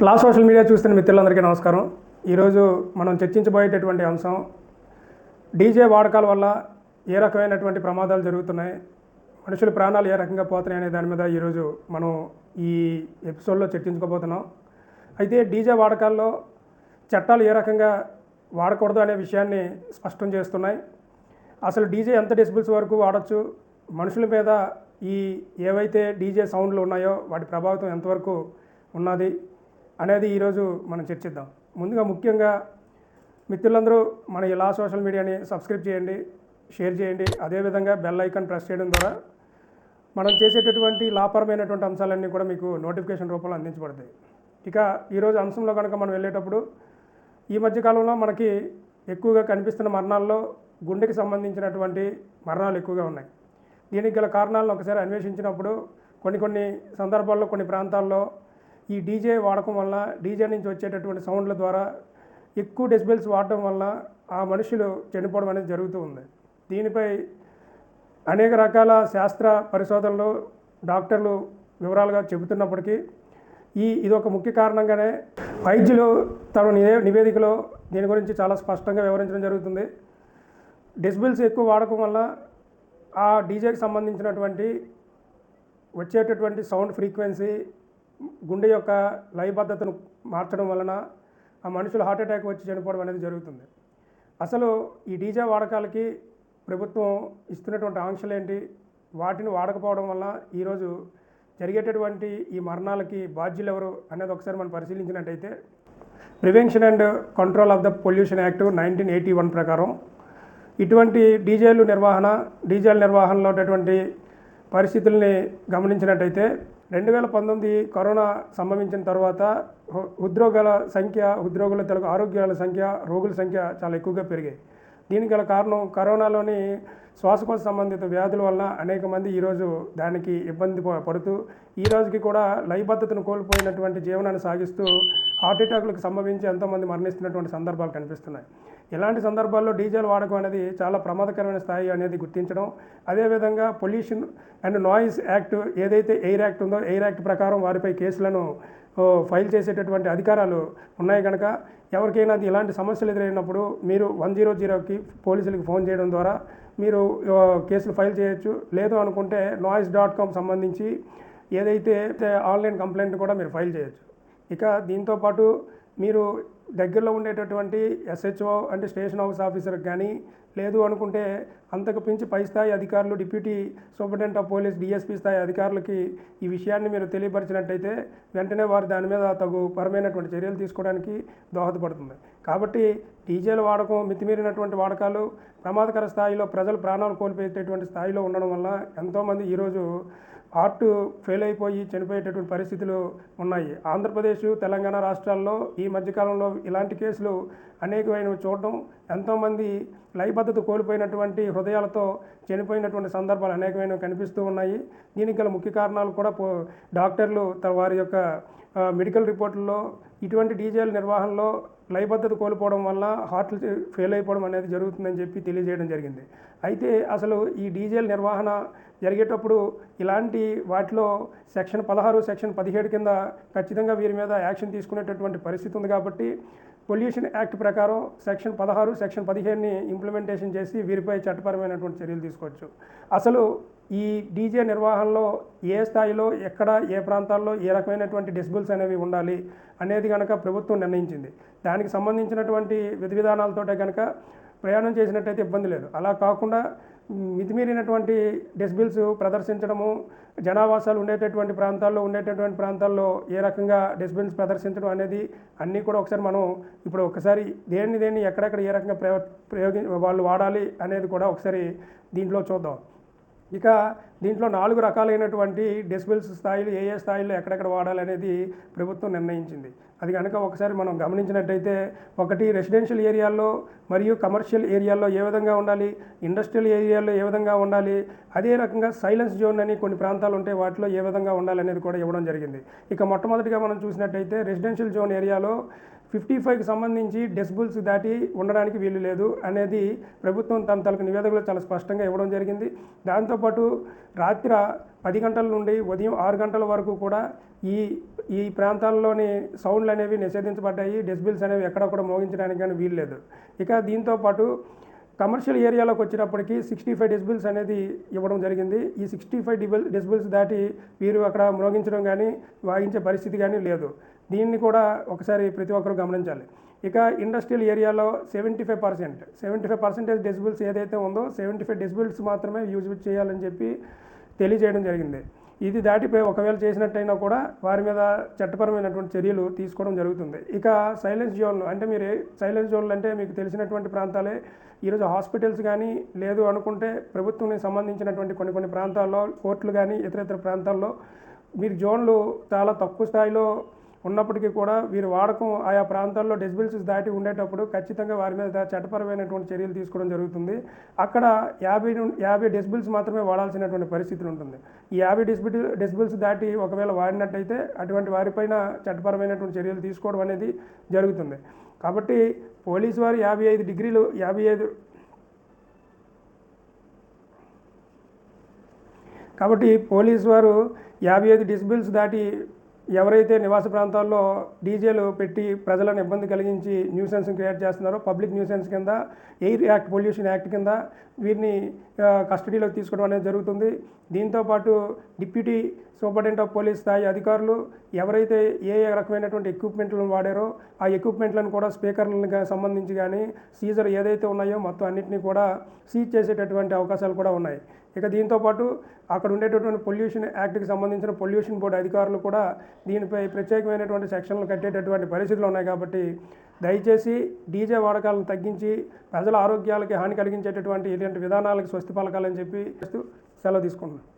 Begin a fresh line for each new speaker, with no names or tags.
Flash social media చూస్తున్న మిత్రులందరికీ నమస్కారం. ఈరోజు మనం చర్చించబోయేటటువంటి అంశం డీజే వాడకాల వల్ల ఏ రకమైనటువంటి ప్రమాదాలు జరుగుతున్నాయి మనుషుల ప్రాణాలు ఏ రకంగా పోతున్నాయి అనే దాని మీద ఈరోజు మనం ఈ ఎపిసోడ్లో చర్చించుకోబోతున్నాం. అయితే డీజే వాడకాల్లో చట్టాలు ఏ రకంగా వాడకూడదు అనే విషయాన్ని స్పష్టం చేస్తున్నాయి. అసలు డీజే ఎంత డెసిబుల్స్ వరకు వాడచ్చు? మనుషుల మీద ఈ ఏవైతే డీజే సౌండ్లు ఉన్నాయో వాటి ప్రభావితం ఎంతవరకు ఉన్నది? అనేది ఈరోజు మనం చర్చిద్దాం. ముందుగా ముఖ్యంగా మిత్రులందరూ మన ఇలా సోషల్ మీడియాని సబ్స్క్రైబ్ చేయండి షేర్ చేయండి. అదేవిధంగా బెల్ ఐకాన్ ప్రెస్ చేయడం ద్వారా మనం చేసేటటువంటి లాపరమైనటువంటి అంశాలన్నీ కూడా మీకు నోటిఫికేషన్ రూపంలో అందించబడతాయి. ఇక ఈరోజు అంశంలో కనుక మనం వెళ్ళేటప్పుడు ఈ మధ్యకాలంలో మనకి ఎక్కువగా కనిపిస్తున్న మరణాల్లో గుండెకి సంబంధించినటువంటి మరణాలు ఎక్కువగా ఉన్నాయి. దీనికి గల కారణాలను ఒకసారి అన్వేషించినప్పుడు కొన్ని కొన్ని సందర్భాల్లో కొన్ని ప్రాంతాల్లో ఈ డీజే వాడకం వల్ల డీజే నుంచి వచ్చేటటువంటి సౌండ్ల ద్వారా ఎక్కువ డెసిబెల్స్ వాడటం వల్ల ఆ మనుషులు చనిపోవడం అనేది జరుగుతూ ఉంది. దీనిపై అనేక రకాల శాస్త్ర పరిశోధనలు డాక్టర్లు వివరాలుగా చెబుతున్నప్పటికీ ఈ ఇది ఒక ముఖ్య కారణంగానే వైద్యులు తమ నివే- నివేదికలో దీని గురించి చాలా స్పష్టంగా వివరించడం జరుగుతుంది. డెసిబిల్స్ ఎక్కువ వాడకం వల్ల ఆ డీజేకి సంబంధించినటువంటి వచ్చేటటువంటి సౌండ్ ఫ్రీక్వెన్సీ గుండె యొక్క లయబద్ధతను మార్చడం వలన ఆ మనుషులు హార్ట్ అటాక్ వచ్చి చనిపోవడం అనేది జరుగుతుంది. అసలు ఈ డీజే వాడకాలకి ప్రభుత్వం ఇస్తున్నటువంటి ఆంక్షలు ఏంటి? వాటిని వాడకపోవడం వల్ల ఈరోజు జరిగేటటువంటి ఈ మరణాలకి బాధ్యులు ఎవరు అనేది ఒకసారి మనం పరిశీలించినట్టయితే prevention and control of the pollution act nineteen eighty one ప్రకారం ఇటువంటి డీజేలు నిర్వహణ డీజేల నిర్వహణలో ఉన్నటువంటి పరిస్థితుల్ని గమనించినట్టయితే రెండు వేల పంతొమ్మిది కరోనా సంభవించిన తర్వాత ఉద్యోగాల సంఖ్య ఉద్యోగుల తెలుగు ఆరోగ్యాల సంఖ్య రోగుల సంఖ్య చాలా ఎక్కువగా పెరిగాయి. దీనికి గల కారణం కరోనాలోని శ్వాసకోశ సంబంధిత వ్యాధుల వల్ల అనేక మంది ఈరోజు దానికి ఇబ్బంది ప- పడుతూ ఈ రోజుకి కూడా లయబద్ధతను కోల్పోయినటువంటి జీవనాన్ని సాగిస్తూ హార్ట్ అటాక్లకు సంభవించి ఎంతోమంది మరణిస్తున్నటువంటి సందర్భాలు కనిపిస్తున్నాయి. ఇలాంటి సందర్భాల్లో డీజిల్ వాడకం అనేది చాలా ప్రమాదకరమైన స్థాయి అనేది గుర్తించడం అదేవిధంగా పొల్యూషన్ అండ్ నాయిస్ యాక్ట్ ఏదైతే ఎయిర్ యాక్ట్ ఉందో ఎయిర్ యాక్ట్ ప్రకారం వారిపై కేసులను ఫైల్ చేసేటటువంటి అధికారాలు ఉన్నాయి కనుక ఎవరికైనా అది ఇలాంటి సమస్యలు ఎదురైనప్పుడు మీరు వన్ జీరో జీరోకి పోలీసులకు ఫోన్ చేయడం ద్వారా మీరు కేసులు ఫైల్ చేయొచ్చు. లేదు అనుకుంటే నాయిస్ డాట్ కామ్ సంబంధించి ఏదైతే ఆన్లైన్ కంప్లైంట్ కూడా మీరు ఫైల్ చేయొచ్చు. ఇక దీంతో పాటు మీరు దగ్గరలో ఉండేటటువంటి ఎస్హెచ్ఓ అంటే స్టేషన్ హౌస్ ఆఫీసర్కి కానీ లేదు అనుకుంటే అంతకు మించి పై స్థాయి అధికారులు deputy superintendent of police DSP స్థాయి అధికారులకి ఈ విషయాన్ని మీరు తెలియపరిచినట్టయితే వెంటనే వారు దాని మీద తగు పరమైనటువంటి చర్యలు తీసుకోవడానికి దోహదపడుతుంది. కాబట్టి డీజేల వాడకం మితిమీరినటువంటి వాడకాలు ప్రమాదకర స్థాయిలో ప్రజలు ప్రాణాలు కోల్పోయేటటువంటి స్థాయిలో ఉండడం వల్ల ఎంతోమంది ఈరోజు హార్ట్ ఫెయిల్ అయిపోయి చనిపోయేటటువంటి పరిస్థితులు ఉన్నాయి. ఆంధ్రప్రదేశ్ తెలంగాణ రాష్ట్రాల్లో ఈ మధ్యకాలంలో ఇలాంటి కేసులు అనేకమైనవి చూడడం ఎంతోమంది లయబద్ధత కోల్పోయినటువంటి హృదయాలతో చనిపోయినటువంటి సందర్భాలు అనేకమైనవి కనిపిస్తూ ఉన్నాయి. దీనికి గల ముఖ్య కారణాలు కూడా డాక్టర్లు తమ వారి యొక్క మెడికల్ రిపోర్టుల్లో ఇటువంటి డీజేల నిర్వహణలో లయబద్ధత కోల్పోవడం వల్ల హార్ట్లు ఫెయిల్ అయిపోవడం అనేది జరుగుతుందని చెప్పి తెలియజేయడం జరిగింది. అయితే అసలు ఈ డీజేల నిర్వహణ జరిగేటప్పుడు ఇలాంటి వాటిలో సెక్షన్ పదహారు సెక్షన్ పదిహేడు కింద ఖచ్చితంగా వీరి మీద యాక్షన్ తీసుకునేటటువంటి పరిస్థితి ఉంది కాబట్టి పొల్యూషన్ యాక్ట్ ప్రకారం సెక్షన్ పదహారు సెక్షన్ పదిహేడుని ఇంప్లిమెంటేషన్ చేసి వీరిపై చట్టపరమైనటువంటి చర్యలు తీసుకోవచ్చు. అసలు ఈ డీజే నిర్వహణలో ఏ స్థాయిలో ఎక్కడ ఏ ప్రాంతాల్లో ఏ రకమైనటువంటి డెసిబుల్స్ అనేవి ఉండాలి అనేది కనుక ప్రభుత్వం నిర్ణయించింది. దానికి సంబంధించినటువంటి విధి విధానాలతోటే కనుక ప్రయాణం చేసినట్టయితే ఇబ్బంది లేదు. అలా కాకుండా మితిమీరినటువంటి డెసిబిల్స్ ప్రదర్శించడము జనావాసాలు ఉండేటటువంటి ప్రాంతాల్లో ఉండేటటువంటి ప్రాంతాల్లో ఏ రకంగా డెసిబిల్స్ ప్రదర్శించడం అనేది అన్నీ కూడా ఒకసారి మనం ఇప్పుడు ఒకసారి దేన్ని దేన్ని ఎక్కడెక్కడ ఏ రకంగా ప్రయో ప్రయోగి వాళ్ళు వాడాలి అనేది కూడా ఒకసారి దీంట్లో చూద్దాం. ఇక దీంట్లో నాలుగు రకాలైనటువంటి డెసిబిల్స్ స్థాయిలు ఏ ఏ స్థాయిలో ఎక్కడెక్కడ వాడాలనేది ప్రభుత్వం నిర్ణయించింది. అది కనుక ఒకసారి మనం గమనించినట్టయితే ఒకటి రెసిడెన్షియల్ ఏరియాల్లో మరియు కమర్షియల్ ఏరియాల్లో ఏ విధంగా ఉండాలి ఇండస్ట్రియల్ ఏరియాల్లో ఏ విధంగా ఉండాలి అదే రకంగా సైలెన్స్ జోన్ అని కొన్ని ప్రాంతాలు ఉంటే వాటిలో ఏ విధంగా ఉండాలి అనేది కూడా ఇవ్వడం జరిగింది. ఇక మొట్టమొదటిగా మనం చూసినట్టయితే రెసిడెన్షియల్ జోన్ ఏరియాలో ఫిఫ్టీ ఫైవ్కి సంబంధించి డెసిబుల్స్ దాటి ఉండడానికి వీలు లేదు అనేది ప్రభుత్వం తన తలకు నివేదికలో చాలా స్పష్టంగా ఇవ్వడం జరిగింది. దాంతోపాటు రాత్రి పది గంటల నుండి ఉదయం ఆరు గంటల వరకు కూడా ఈ ఈ ప్రాంతాల్లోని సౌండ్లు అనేవి నిషేధించబడ్డాయి. డెసిబిల్స్ అనేవి ఎక్కడొక్కడ మోగించడానికి కానీ వీలు లేదు. ఇక దీంతో పాటు కమర్షియల్ ఏరియాలోకి వచ్చినప్పటికీ సిక్స్టీ ఫైవ్ డెసిబిల్స్ అనేది ఇవ్వడం జరిగింది. ఈ సిక్స్టీ ఫైవ్ డిబిల్ డెసిబిల్స్ దాటి వీరు అక్కడ మ్రోగించడం కానీ వాయించే పరిస్థితి కానీ లేదు. దీన్ని కూడా ఒకసారి ప్రతి ఒక్కరూ గమనించాలి. ఇక ఇండస్ట్రియల్ ఏరియాలో seventy five percent seventy five percentage decibels ఏదైతే ఉందో సెవెంటీ ఫైవ్ డెసిబుల్స్ మాత్రమే యూజ్ చేయాలని చెప్పి తెలియజేయడం జరిగింది. ఇది దాటిపోయి ఒకవేళ చేసినట్టయినా కూడా వారి మీద చట్టపరమైనటువంటి చర్యలు తీసుకోవడం జరుగుతుంది. ఇక సైలెన్స్ జోన్లు అంటే మీరు సైలెన్స్ జోన్లు అంటే మీకు తెలిసినటువంటి ప్రాంతాలే. ఈరోజు హాస్పిటల్స్ కానీ లేదు అనుకుంటే ప్రభుత్వానికి సంబంధించినటువంటి కొన్ని కొన్ని ప్రాంతాల్లో కోర్టులు కానీ ఇతర ఇతర ప్రాంతాల్లో మీరు జోన్లు చాలా తక్కువ స్థాయిలో ఉన్నప్పటికీ కూడా వీరు వాడకం ఆయా ప్రాంతాల్లో డెసిబిల్స్ దాటి ఉండేటప్పుడు ఖచ్చితంగా వారి మీద చట్టపరమైనటువంటి చర్యలు తీసుకోవడం జరుగుతుంది. అక్కడ యాభై యాభై డెసిబిల్స్ మాత్రమే వాడాల్సినటువంటి పరిస్థితులు ఉంటుంది. ఈ యాభై డెసిబిల్ డెసిబిల్స్ దాటి ఒకవేళ వాడినట్టయితే అటువంటి వారిపైన చట్టపరమైనటువంటి చర్యలు తీసుకోవడం అనేది జరుగుతుంది. కాబట్టి పోలీసు వారు యాభై ఐదు డిగ్రీలు యాభై ఐదు కాబట్టి పోలీసు వారు యాభై ఐదు డిసిబిల్స్ దాటి ఎవరైతే నివాస ప్రాంతాల్లో డీజేలు పెట్టి ప్రజలను ఇబ్బంది కలిగించి న్యూసెన్స్ క్రియేట్ చేస్తున్నారో పబ్లిక్ న్యూసెన్స్ కింద ఎయిర్ యాక్ట్ పొల్యూషన్ యాక్ట్ కింద వీరిని కస్టడీలోకి తీసుకోవడం అనేది జరుగుతుంది. దీంతోపాటు డిప్యూటీ సూపరింటెండెంట్ ఆఫ్ పోలీస్ స్థాయి అధికారులు ఎవరైతే ఏ ఏ రకమైనటువంటి ఎక్విప్మెంట్లను వాడారో ఆ ఎక్విప్మెంట్లను కూడా స్పీకర్లకు సంబంధించి కానీ సీజర్ ఏదైతే ఉన్నాయో మొత్తం అన్నింటినీ కూడా సీజ్ చేసేటటువంటి అవకాశాలు కూడా ఉన్నాయి. ఇక దీంతోపాటు అక్కడ ఉండేటటువంటి పొల్యూషన్ యాక్ట్కి సంబంధించిన పొల్యూషన్ బోర్డు అధికారులు కూడా దీనిపై ప్రత్యేకమైనటువంటి సెక్షన్లు కట్టేటటువంటి పరిస్థితులు ఉన్నాయి కాబట్టి దయచేసి డీజే వాడకాలను తగ్గించి ప్రజల ఆరోగ్యాలకి హాని కలిగించేటటువంటి ఇలాంటి విధానాలకు స్వస్తి పలకాలని చెప్పి సెలవు తీసుకుంటున్నాను.